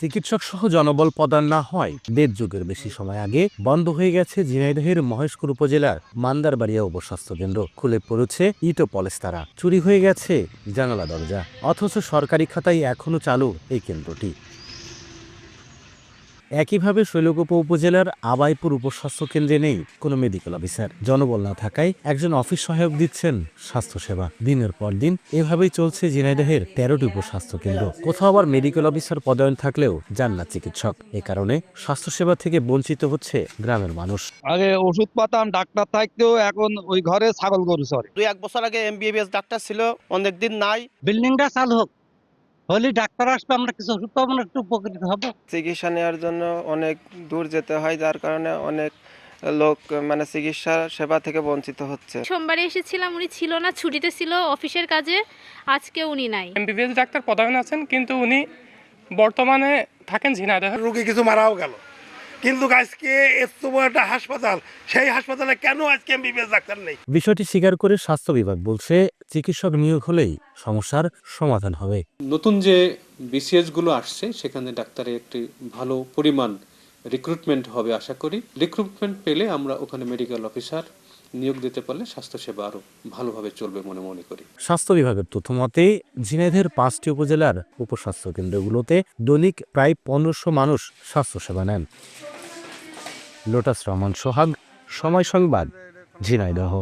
চিকিৎসক সহ জনবল প্রদান না হয়। দেড় যুগের বেশি সময় আগে বন্ধ হয়ে গেছে ঝিনাইদহের মহেশপুর উপজেলার মান্দারবাড়িয়া উপস্বাস্থ্য কেন্দ্র। খুলে পড়েছে ইটো পলেস্তারা। চুরি হয়ে গেছে জানালা দরজা। অথচ সরকারি খাতায় এখনও চালু এই কেন্দ্রটি। একইভাবে শৈলকুপা উপজেলার আবাইপুর উপস্বাস্থ্য কেন্দ্রে নেই কোনো মেডিকেল অফিসার জনবল না থাকায় একজন অফিস সহায়ক দিচ্ছেন স্বাস্থ্যসেবা। দিনের পর দিন এভাবেই চলছে ঝিনাইদহের তেরোটি উপস্বাস্থ্য কেন্দ্র। কোথাও আবার মেডিকেল অফিসার পদায়ন থাকলেও যান না চিকিৎসক। এ কারণে স্বাস্থ্যসেবা থেকে বঞ্চিত হচ্ছে গ্রামের মানুষ। আগে ওষুধ পাতাম ডাক্তার থাকতেও এখন ওই ঘরে ছাগল গরু চরে। দুই এক বছর আগে এমবিবিএস ডাক্তার ছিল অনেকদিন নাই। বিল্ডিংটা চালু হোক। হলে ডাক্তার আসবে আমরা কিছু ওষুধ পাবো না একটু উপকৃত হব। চিকিৎসা নেওয়ার জন্য অনেক দূর যেতে হয় যার কারণে অনেক লোক মানে চিকিৎসা সেবা থেকে বঞ্চিত হচ্ছে। সোমবারে এসেছিলাম উনি ছিল না ছুটিতে ছিল অফিসের কাজে আজকে উনি নাই। এমবিবিএস ডাক্তার পদায়ন আছেন কিন্তু উনি বর্তমানে থাকেন ঝিনাইদহ। রোগী কিছু মারাও গেল। কিন্তু আজকে এত বড় একটা হাসপাতাল সেই হাসপাতালে কেন আজকে এমবিবিএস ডাক্তার নেই? বিষয়টি স্বীকার করে স্বাস্থ্য বিভাগ বলছে চিকিৎসক নিয়োগ হলেই সমস্যার সমাধান হবে। নতুন যে বিসিএসগুলো আসছে সেখানে ডাক্তারের একটি ভালো পরিমাণ রিক্রুটমেন্ট হবে আশা করি। রিক্রুটমেন্ট পেলে আমরা ওখানে মেডিকেল অফিসার নিয়োগ দিতে পারলে স্বাস্থ্যসেবা আরও ভালোভাবে চলবে মনে মনে করি। স্বাস্থ্য বিভাগের তথ্য মতে ঝিনাইদের পাঁচটি উপজেলার উপস্বাস্থ্য কেন্দ্রগুলোতে দৈনিক প্রায় পনেরোশো মানুষ স্বাস্থ্যসেবা নেন। লোটাস রহমান সোহাগ, সময় সংবাদ, ঝিনাইদহ।